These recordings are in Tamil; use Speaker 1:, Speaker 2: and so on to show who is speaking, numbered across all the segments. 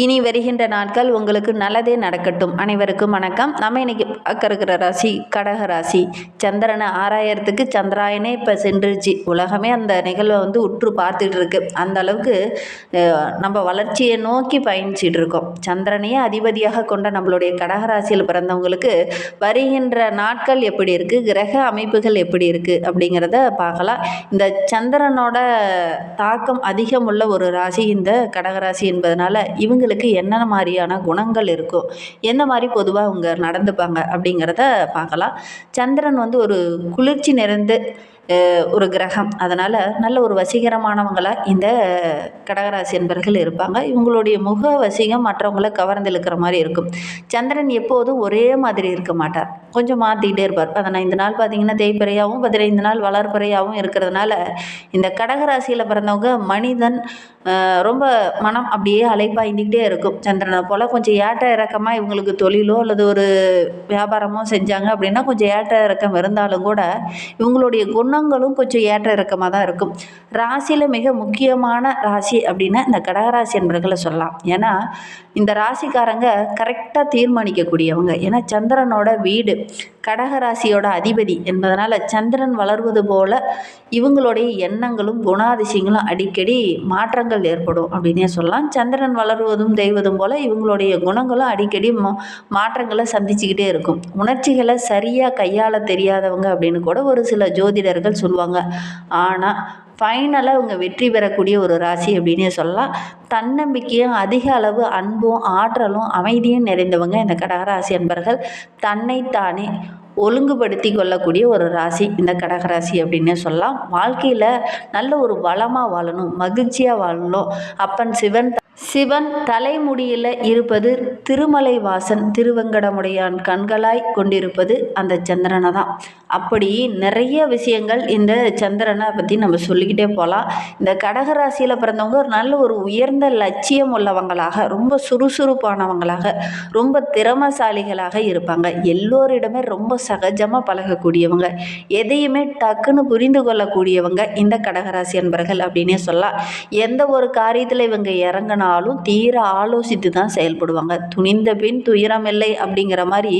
Speaker 1: இனி வருகின்ற நாட்கள் உங்களுக்கு நல்லதே நடக்கட்டும். அனைவருக்கும் வணக்கம். நம்ம இன்னைக்கு பார்க்க இருக்கிற ராசி கடக ராசி. சந்திரனை ஆறாயிரத்துக்கு சந்திராயனே இப்போ சென்றுருச்சு. உலகமே அந்த நிகழ்வை வந்து உற்று பார்த்துட்டு இருக்கு அந்த அளவுக்கு நம்ம வளர்ச்சியை நோக்கி பயணிச்சிட்டு இருக்கோம் சந்திரனையே அதிபதியாக கொண்ட நம்மளுடைய கடகராசியில் பிறந்தவங்களுக்கு வருகின்ற நாட்கள் எப்படி இருக்குது கிரக அமைப்புகள் எப்படி இருக்குது அப்படிங்கிறத பார்க்கலாம். இந்த சந்திரனோட தாக்கம் அதிகம் உள்ள ஒரு ராசி இந்த கடகராசி என்பதனால இவங்களுக்கு என்னென்ன மாதிரியான குணங்கள் இருக்கும் எந்த மாதிரி பொதுவாக அவங்க நடந்துப்பாங்க அப்படிங்கிறத பார்க்கலாம். சந்திரன் வந்து ஒரு குளிர்ச்சி நிறைந்து ஒரு கிரகம். அதனால் நல்ல ஒரு வசீகரமானவங்களாக இந்த கடகராசி என்பர்கள் இருப்பாங்க. இவங்களுடைய முக வசீகம் மற்றவங்களை கவர்ந்திழுக்கிற மாதிரி இருக்கும். சந்திரன் எப்போதும் ஒரே மாதிரி இருக்க மாட்டார். கொஞ்சம் மாற்றிக்கிட்டே இருப்பார். பதினைந்து நாள் பார்த்தீங்கன்னா தேய்பிறையாகவும் பதினைந்து நாள் வளர்பிறையாகவும் இருக்கிறதுனால இந்த கடகராசியில் பிறந்தவங்க மனிதன் ரொம்ப மனம் அப்படியே அலைப்பாய்ந்துக்கிட்டே இருக்கும். சந்திரனை போல் கொஞ்சம் ஏற்ற இறக்கமாக இவங்களுக்கு தொழிலோ அல்லது ஒரு வியாபாரமோ செஞ்சாங்க அப்படின்னா கொஞ்சம் ஏற்ற இறக்கம் இருந்தாலும் கூட இவங்களுடைய குணங்களும் கொஞ்சம் ஏற்ற இறக்கமாக தான் இருக்கும். ராசியில் மிக முக்கியமான ராசி அப்படின்னா இந்த கடகராசி என்பர்களை சொல்லலாம். ஏன்னா இந்த ராசிக்காரங்க கரெக்டாக தீர்மானிக்கக்கூடியவங்க. ஏன்னா சந்திரனோட வீடு கடகராசியோட அதிபதி என்பதனால் சந்திரன் வளர்வது போல் இவங்களுடைய எண்ணங்களும் குணாதிசயங்களும் அடிக்கடி மாற்றங்கள் ஏற்படும் அப்படின்னே சொல்லலாம். சந்திரன் வளருவதும் தெய்வதும் போல் இவங்களுடைய குணங்களும் அடிக்கடி மா மாற்றங்களை சந்திச்சுக்கிட்டே இருக்கும். உணர்ச்சிகளை சரியாக கையாள தெரியாதவங்க அப்படின்னு கூட ஒரு சில ஜோதிடர்கள் சொல்லுவாங்க. ஆனால் ஃபைனலாக இவங்க வெற்றி பெறக்கூடிய ஒரு ராசி அப்படின்னே சொல்லலாம். தன்னம்பிக்கையும் அதிக அளவு அன்பும் ஆற்றலும் அமைதியும் நிறைந்தவங்க இந்த கடகராசி அன்பர்கள். தன்னைத்தானே ஒழுங்குபடுத்தி கொள்ளக்கூடிய ஒரு ராசி இந்த கடகராசி அப்படின்னே சொல்லலாம். வாழ்க்கையில் நல்ல ஒரு வளமாக வாழணும் மகிழ்ச்சியாக வாழணும். அப்பன் சிவன் சிவன் தலைமுடியில் இருப்பது திருமலை வாசன் திருவெங்கடமுடையான் கண்களாய் கொண்டிருப்பது அந்த சந்திரனை தான். அப்படி நிறைய விஷயங்கள் இந்த சந்திரனை பற்றி நம்ம சொல்லிக்கிட்டே போகலாம் இந்த கடகராசியில் பிறந்தவங்க ஒரு நல்ல ஒரு உயர்ந்த லட்சியம் உள்ளவங்களாக ரொம்ப சுறுசுறுப்பானவங்களாக ரொம்ப திறமசாலிகளாக இருப்பாங்க. எல்லோரிடமே ரொம்ப சகஜமாக பழகக்கூடியவங்க. எதையுமே டக்குன்னு புரிந்து கொள்ளக்கூடியவங்க இந்த கடகராசி என்பர்கள் அப்படின்னே சொல்லலாம். எந்த ஒரு காரியத்தில் இவங்க ஆனாலும் தீர ஆலோசித்து தான் செயல்படுவாங்க. துணிந்த பின் துயரமில்லை அப்படிங்கிற மாதிரி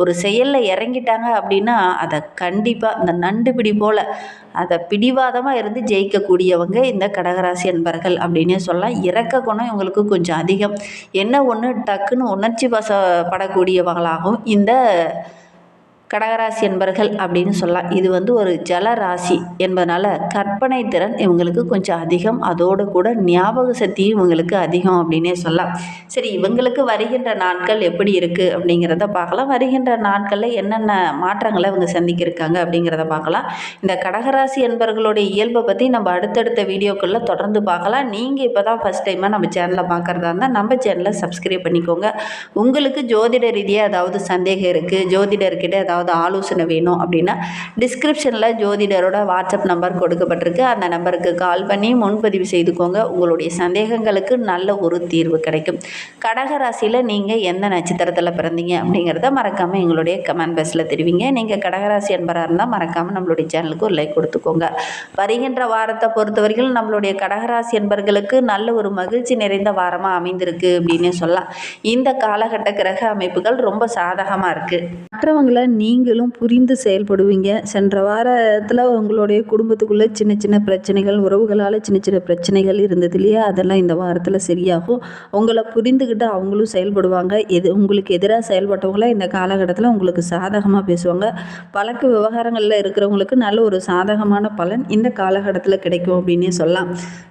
Speaker 1: ஒரு செயலில் இறங்கிட்டாங்க அப்படின்னா அதை கண்டிப்பாக இந்த நண்டு பிடி போல் அதை பிடிவாதமாக இருந்து ஜெயிக்கக்கூடியவங்க இந்த கடகராசி என்பர்கள் அப்படின்னே சொல்லலாம். இறக்க குணம் இவங்களுக்கு கொஞ்சம் அதிகம். என்ன ஒன்று டக்குன்னு உணர்ச்சி வசப்படக்கூடியவங்களாகவும் இந்த கடகராசி என்பர்கள் அப்படின்னு சொல்லலாம். இது வந்து ஒரு ஜல ராசி என்பதனால கற்பனை திறன் இவங்களுக்கு கொஞ்சம் அதிகம். அதோடு கூட ஞாபக சக்தியும் இவங்களுக்கு அதிகம் அப்படின்னே சொல்லலாம். சரி இவங்களுக்கு வருகின்ற நாட்கள் எப்படி இருக்குது அப்படிங்கிறத பார்க்கலாம். வருகின்ற நாட்களில் என்னென்ன மாற்றங்களை இவங்க சந்திக்கிருக்காங்க அப்படிங்கிறத பார்க்கலாம். இந்த கடகராசி என்பர்களுடைய இயல்பை பற்றி நம்ம அடுத்தடுத்த வீடியோக்களில் தொடர்ந்து பார்க்கலாம். நீங்கள் இப்போ தான் ஃபஸ்ட் டைமாக நம்ம சேனலை பார்க்குறதா இருந்தால் நம்ம சேனலை சப்ஸ்கிரைப் பண்ணிக்கோங்க. உங்களுக்கு ஜோதிட ரீதியாக ஏதாவது சந்தேகம் இருக்குது ஜோதிடர்கிட்ட ஏதாவது ஆலோசனை வேணும் அப்படின்னா டிஸ்கிரிப்ஷனில் ஜோதிடரோட வாட்ஸ்அப் நம்பர் கொடுக்கப்பட்டிருக்கு. அந்த நம்பருக்கு கால் பண்ணி முன்பதிவு செய்துக்கோங்க. உங்களுடைய சந்தேகங்களுக்கு நல்ல ஒரு தீர்வு கிடைக்கும். கடக ராசியில் நீங்கள் எந்த நட்சத்திரத்தில் பிறந்தீங்க அப்படிங்கிறத மறக்காமல் எங்களுடைய கமெண்ட் பாக்ஸில் தெரிவிங்க. நீங்கள் கடகராசி என்பராக இருந்தால் மறக்காமல் நம்மளுடைய சேனலுக்கு ஒரு லைக் கொடுத்துக்கோங்க. வருகின்ற வாரத்தை பொறுத்தவரைக்கும் நம்மளுடைய கடகராசி என்பர்களுக்கு நல்ல ஒரு மகிழ்ச்சி நிறைந்த வாரமாக அமைந்திருக்கு அப்படின்னு சொல்லலாம். இந்த காலகட்ட கிரக அமைப்புகள் ரொம்ப சாதகமாக இருக்குது மற்றவங்களை நீங்களும் புரிந்து செயல்படுவீங்க. சென்ற வாரத்தில் உங்களுடைய குடும்பத்துக்குள்ளே சின்ன சின்ன பிரச்சனைகள் உறவுகளால் சின்ன சின்ன பிரச்சனைகள் இருந்தது இல்லையா? அதெல்லாம் இந்த வாரத்தில் சரியாகும். உங்களை புரிந்துக்கிட்டு அவங்களும் செயல்படுவாங்க. எது உங்களுக்கு எதிராக செயல்பட்டவங்கள இந்த காலகட்டத்தில் உங்களுக்கு சாதகமாக பேசுவாங்க. பழக்க விவகாரங்களில் இருக்கிறவங்களுக்கு நல்ல ஒரு சாதகமான பலன் இந்த காலகட்டத்தில் கிடைக்கும் அப்படின்னே சொல்லலாம்.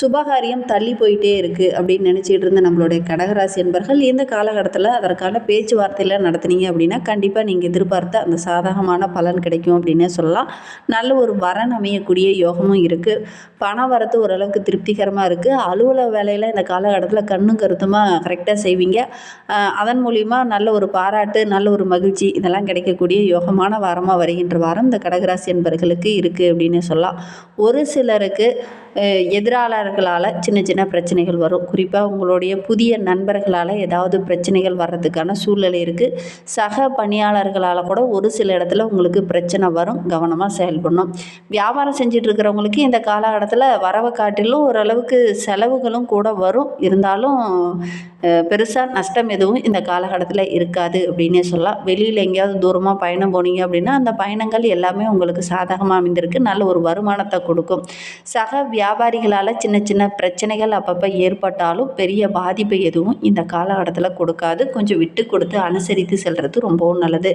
Speaker 1: சுபகாரியம் தள்ளி போயிட்டே இருக்குது அப்படின்னு நினச்சிட்டு இருந்த நம்மளுடைய கடகராசி என்பர்கள் இந்த காலகட்டத்தில் அதற்கான பேச்சுவார்த்தையில் நடத்துனீங்க அப்படின்னா கண்டிப்பாக நீங்கள் எதிர்பார்த்த அந்த சாதகமான பலன் கிடைக்கும் அப்படின்னே சொல்லலாம். நல்ல ஒரு வரன் அமையக்கூடிய யோகமும் இருக்குது பண வரத்து ஓரளவுக்கு திருப்திகரமாக இருக்குது அலுவலக வேலையில் இந்த காலகட்டத்தில் கண்ணும் கருத்துமாக கரெக்டாக செய்வீங்க. அதன் மூலிமா நல்ல ஒரு பாராட்டு நல்ல ஒரு மகிழ்ச்சி இதெல்லாம் கிடைக்கக்கூடிய யோகமான வாரமாக வருகின்ற வாரம் இந்த கடகராசி என்பர்களுக்கு இருக்குது அப்படின்னு சொல்லலாம். ஒரு சிலருக்கு எதிராளர்களால் சின்ன சின்ன பிரச்சனைகள் வரும். குறிப்பாக உங்களுடைய புதிய நண்பர்களால் ஏதாவது பிரச்சனைகள் வர்றதுக்கான சூழ்நிலை இருக்குது சக பணியாளர்களால் கூட ஒரு சில இடத்துல உங்களுக்கு பிரச்சனை வரும். கவனமாக செயல்படணும். வியாபாரம் செஞ்சுட்டு இருக்கிறவங்களுக்கு இந்த காலகட்டத்தில் வரவை காட்டிலும் ஓரளவுக்கு செலவுகளும் கூட வரும். இருந்தாலும் பெருசாக நஷ்டம் எதுவும் இந்த காலகட்டத்தில் இருக்காது அப்படின்னே சொல்லலாம். வெளியில் எங்கேயாவது தூரமாக பயணம் போனீங்க அப்படின்னா அந்த பயணங்கள் எல்லாமே உங்களுக்கு சாதகமாக அமைந்திருக்கு. நல்ல ஒரு வருமானத்தை கொடுக்கும். சக வியாபாரிகளால் சின்ன சின்ன பிரச்சனைகள் அப்பப்போ ஏற்பட்டாலும் பெரிய பாதிப்பை எதுவும் இந்த காலகட்டத்தில் கொடுக்காது. கொஞ்சம் விட்டு கொடுத்து அனுசரித்து செல்வது ரொம்பவும் நல்லது.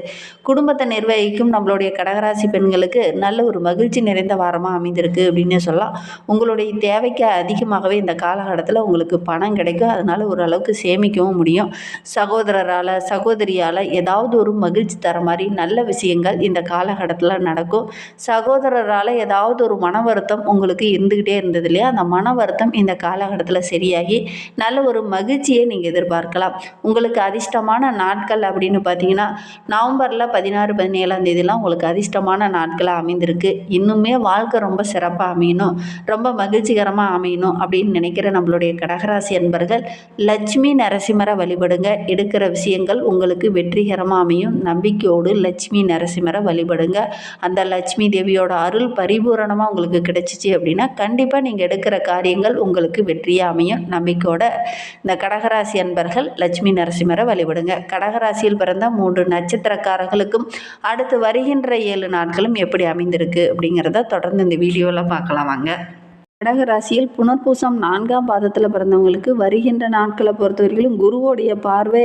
Speaker 1: குடும்பத்தை நிர்வகிக்கும் நம்மளுடைய கடகராசி பெண்களுக்கு நல்ல ஒரு மகிழ்ச்சி நிறைந்த வாரமாக அமைந்திருக்கு அப்படின்னு சொல்லலாம். உங்களுடைய தேவைக்கு அதிகமாகவே இந்த காலகட்டத்தில் உங்களுக்கு பணம் கிடைக்கும். அதனால் ஓரளவுக்கு சேமிக்கவும் முடியும். சகோதரரால் சகோதரியால் ஏதாவது ஒரு மகிழ்ச்சி தர மாதிரி நல்ல விஷயங்கள் இந்த காலகட்டத்தில் நடக்கும். சகோதரரால் ஏதாவது ஒரு மன வருத்தம் உங்களுக்கு இருந்துக்கிட்டே இருந்தது இல்லையா அந்த மன வருத்தம் இந்த காலகட்டத்தில் சரியாகி நல்ல ஒரு மகிழ்ச்சியை நீங்கள் எதிர்பார்க்கலாம். உங்களுக்கு அதிர்ஷ்டமான நாட்கள் அப்படின்னு பார்த்தீங்கன்னா நவம்பரில் பதினாறு பதினேழாம் தேதிலாம் உங்களுக்கு அதிர்ஷ்டமான நாட்களாக அமைந்திருக்கு. இன்னுமே வாழ்க்கை ரொம்ப சிறப்பாக அமையணும். ரொம்ப மகிழ்ச்சிகரமாக அமையணும் அப்படின்னு நினைக்கிற நம்மளுடைய கடகராசி அன்பர்கள் லட்சுமி நரசிம்மரை வழிபடுங்க. எடுக்கிற விஷயங்கள் உங்களுக்கு வெற்றிகரமாக அமையும். நம்பிக்கையோடு லட்சுமி நரசிம்மரை வழிபடுங்க. அந்த லட்சுமி தேவியோட அருள் பரிபூரணமாக உங்களுக்கு கிடைச்சிச்சு அப்படின்னா கண்டிப்பாக கண்டிப்பாக நீங்கள் எடுக்கிற காரியங்கள் உங்களுக்கு வெற்றியாக அமையும். நம்பிக்கையோட இந்த கடகராசி அன்பர்கள் லட்சுமி நரசிம்மரை வழிபடுங்க. கடகராசியில் பிறந்த மூன்று நட்சத்திரக்காரர்களுக்கும் அடுத்து வருகின்ற ஏழு நாட்களும் எப்படி அமைந்திருக்கு அப்படிங்கிறத தொடர்ந்து இந்த வீடியோவில் பார்க்கலாம் வாங்க. கடக ராசியில் புனர்பூசம் நான்காம் பாதத்தில் பிறந்தவங்களுக்கு வருகின்ற நாட்களை பொறுத்தவரையிலும் குருவோடைய பார்வை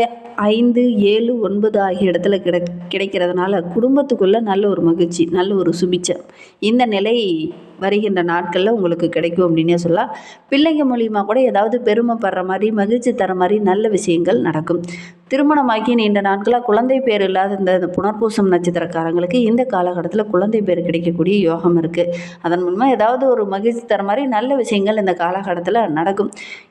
Speaker 1: ஐந்து ஏழு ஒன்பது ஆகிய இடத்துல கிடை கிடைக்கிறதுனால குடும்பத்துக்குள்ளே நல்ல ஒரு மகிழ்ச்சி நல்ல ஒரு சுபிச்சம் இந்த நிலை வருகின்ற நாட்களில் உங்களுக்கு கிடைக்கும் அப்படின்னே சொல்லலாம். பிள்ளைங்க மூலியமாக கூட ஏதாவது பெருமைப்படுற மாதிரி மகிழ்ச்சி தர மாதிரி நல்ல விஷயங்கள் நடக்கும். திருமணமாகி நீண்ட நாட்களாக குழந்தை பேர் இல்லாத இந்த இந்த புனர்பூசம் நட்சத்திரக்காரங்களுக்கு இந்த காலகட்டத்தில் குழந்தை பேர் கிடைக்கக்கூடிய யோகம் இருக்குது அதன் மூலமாக ஏதாவது ஒரு மகிழ்ச்சி தர மாதிரி நல்ல விஷயங்கள் இந்த காலகட்டத்தில் நடக்கும்.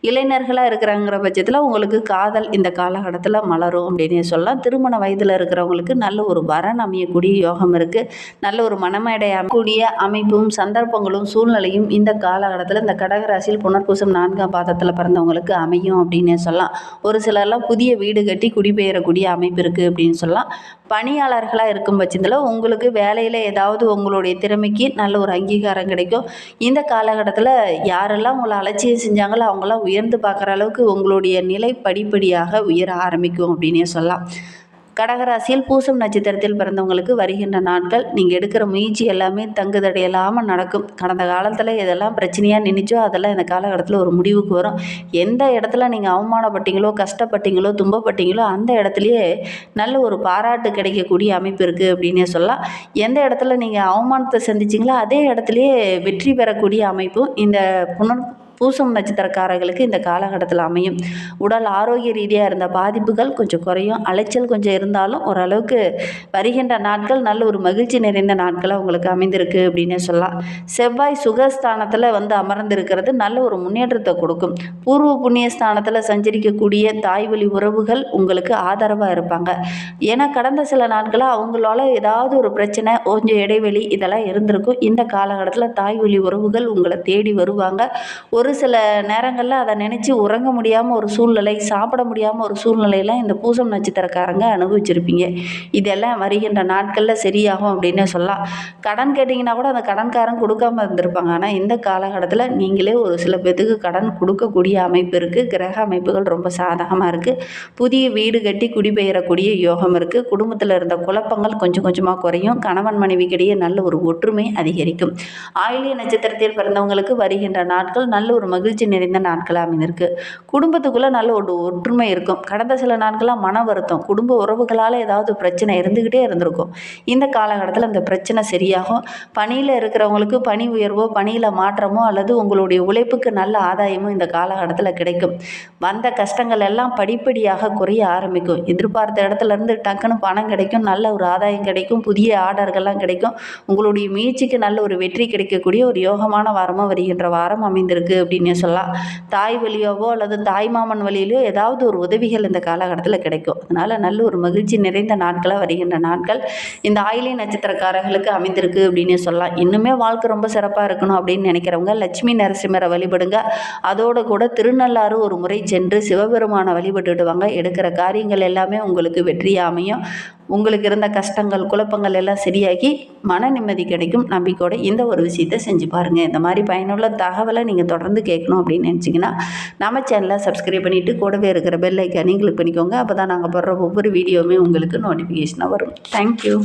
Speaker 1: இளைஞர்களாக இருக்கிறாங்கிற பட்சத்தில் உங்களுக்கு காதல் இந்த காலகட்டத்தில் மலரும் அப்படின்னு சொல்லலாம். திருமண வயதில் இருக்கிறவங்களுக்கு நல்ல ஒரு வரன் அமையக்கூடிய யோகம் இருக்குது நல்ல ஒரு மனமேடை அமையக்கூடிய அமைப்பும் சந்தர்ப்பங்களும் சூழ்நிலையும் இந்த காலகட்டத்தில் இந்த கடகராசியில் புனர்பூசம் நான்காம் பாதத்தில் பிறந்தவங்களுக்கு அமையும் அப்படின்னே சொல்லலாம். ஒரு சிலர்லாம் புதிய வீடு கட்டி குடிபெயரக்கூடிய அமைப்பு இருக்குது அப்படின்னு சொல்லலாம். பணியாளர்களாக இருக்கும் பட்சத்தில் உங்களுக்கு வேலையில் ஏதாவது உங்களுடைய திறமைக்கு நல்ல ஒரு அங்கீகாரம் கிடைக்கும். இந்த காலகட்டத்தில் யாரெல்லாம் உங்களை அலட்சியம் செஞ்சாங்களோ அவங்களாம் உயர்ந்து பார்க்குற அளவுக்கு உங்களுடைய நிலை படிப்படியாக உயர ஆரம்பிக்கும் அப்படின்னே சொல்லலாம். கடகராசியில் பூசம் நட்சத்திரத்தில் பிறந்தவங்களுக்கு வருகின்ற நாட்கள் நீங்கள் எடுக்கிற முயற்சி எல்லாமே தங்கு தடையில்லாமல் நடக்கும். கடந்த காலத்தில் எதெல்லாம் பிரச்சனையாக நினைச்சோ அதெல்லாம் இந்த காலகட்டத்தில் ஒரு முடிவுக்கு வரும். எந்த இடத்துல நீங்கள் அவமானப்பட்டீங்களோ கஷ்டப்பட்டீங்களோ துன்பப்பட்டீங்களோ அந்த இடத்துலையே நல்ல ஒரு பாராட்டு கிடைக்கக்கூடிய அமைப்பு இருக்குது அப்படின்னே சொல்லலாம். எந்த இடத்துல நீங்கள் அவமானத்தை சந்திச்சிங்களோ அதே இடத்துலையே வெற்றி பெறக்கூடிய அமைப்பும் இந்த புனர் பூசம் நட்சத்திரக்காரர்களுக்கு இந்த காலகட்டத்தில் அமையும். உடல் ஆரோக்கிய ரீதியாக இருந்த பாதிப்புகள் கொஞ்சம் குறையும். அலைச்சல் கொஞ்சம் இருந்தாலும் ஓரளவுக்கு வருகின்ற நாட்கள் நல்ல ஒரு மகிழ்ச்சி நிறைந்த நாட்களாக உங்களுக்கு அமைந்திருக்கு அப்படின்னு சொல்லலாம். செவ்வாய் சுகஸ்தானத்தில் வந்து அமர்ந்திருக்கிறது நல்ல ஒரு முன்னேற்றத்தை கொடுக்கும். பூர்வ புண்ணிய ஸ்தானத்தில் சஞ்சரிக்கக்கூடிய தாய் வழி உறவுகள் உங்களுக்கு ஆதரவாக இருப்பாங்க. ஏன்னா கடந்த சில நாட்களாக அவங்களால ஏதாவது ஒரு பிரச்சனை கொஞ்சம் இடைவெளி இதெல்லாம் இருந்திருக்கும். இந்த காலகட்டத்தில் தாய் வழி உறவுகள் உங்களை தேடி வருவாங்க. ஒரு ஒரு சில நேரங்களில் அதை நினச்சி உறங்க முடியாமல் ஒரு சூழ்நிலை சாப்பிட முடியாமல் ஒரு சூழ்நிலையெல்லாம் இந்த பூசம் நட்சத்திரக்காரங்க அனுபவிச்சிருப்பீங்க. இதெல்லாம் வருகின்ற நாட்களில் சரியாகும் அப்படின்னு சொல்லலாம். கடன் கேட்டிங்கன்னா கூட அந்த கடன்காரன் கொடுக்காம இருந்திருப்பாங்க. ஆனால் இந்த காலகட்டத்தில் நீங்களே ஒரு சில பேர்த்துக்கு கடன் கொடுக்கக்கூடிய அமைப்பு இருக்குது கிரக அமைப்புகள் ரொம்ப சாதகமாக இருக்குது புதிய வீடு கட்டி குடிபெயரக்கூடிய யோகம் இருக்குது குடும்பத்தில் இருந்த குழப்பங்கள் கொஞ்சம் கொஞ்சமாக குறையும். கணவன் மனைவிக்கிடையே நல்ல ஒரு ஒற்றுமை அதிகரிக்கும். ஆயிலிய நட்சத்திரத்தில் பிறந்தவங்களுக்கு வருகின்ற நாட்கள் நல்ல ஒரு மகிழ்ச்சி நிறைந்த நாட்களாக அமைந்திருக்கு. குடும்பத்துக்குள்ளே நல்ல ஒரு ஒற்றுமை இருக்கும். கடந்த சில நாட்களாக மன வருத்தம் குடும்ப உறவுகளால் ஏதாவது பிரச்சனை இருந்துக்கிட்டே இருந்திருக்கும். இந்த காலகட்டத்தில் அந்த பிரச்சனை சரியாகும். பணியில் இருக்கிறவங்களுக்கு பணி உயர்வோ பணியில் மாற்றமோ அல்லது உங்களுடைய உழைப்புக்கு நல்ல ஆதாயமும் இந்த காலகட்டத்தில் கிடைக்கும். வந்த கஷ்டங்கள் எல்லாம் படிப்படியாக குறைய ஆரம்பிக்கும். எதிர்பார்த்த இடத்துல இருந்து டக்குன்னு பணம் கிடைக்கும் நல்ல ஒரு ஆதாயம் கிடைக்கும் புதிய ஆர்டர்கள்லாம் கிடைக்கும். உங்களுடைய முயற்சிக்கு நல்ல ஒரு வெற்றி கிடைக்கக்கூடிய ஒரு யோகமான வாரமாக வருகின்ற வாரம் அமைந்திருக்கு. அப்படின்னே சொல்லலாம். தாய் வழியாவோ அல்லது தாய் மாமன் வழியிலையோ ஏதாவது ஒரு உதவிகள் இந்த காலகட்டத்தில் கிடைக்கும். அதனால் நல்ல ஒரு மகிழ்ச்சி நிறைந்த நாட்களாக வருகின்ற நாட்கள் இந்த ஆயிலை நட்சத்திரக்காரர்களுக்கு அமைந்திருக்கு அப்படின்னே சொல்லலாம். இன்னுமே வாழ்க்கை ரொம்ப சிறப்பாக இருக்கணும் அப்படின்னு நினைக்கிறவங்க லட்சுமி நரசிம்மரை வழிபடுங்க. அதோடு கூட திருநள்ளாறு ஒரு முறை சென்று சிவபெருமானை வழிபட்டுடுவாங்க. எடுக்கிற காரியங்கள் எல்லாமே உங்களுக்கு வெற்றியாக அமையும். உங்களுக்கு இருந்த கஷ்டங்கள் குழப்பங்கள் எல்லாம் சரியாகி மன நிம்மதி கிடைக்கும். நம்பிக்கையோடு இந்த ஒரு விஷயத்தை செஞ்சு பாருங்கள் இந்த மாதிரி பயனுள்ள தகவலை நீங்கள் தொடர்ந்து கேட்கணும் அப்படின்னு நினச்சிங்கன்னா நம்ம சேனலை சப்ஸ்கிரைப் பண்ணிவிட்டு கூடவே இருக்கிற பெல் ஐக்கானையும் கிளிக் பண்ணிக்கோங்க. அப்போ தான் நாங்கள் போடுற ஒவ்வொரு வீடியோவுமே உங்களுக்கு நோட்டிஃபிகேஷனாக வரும். தேங்க்யூ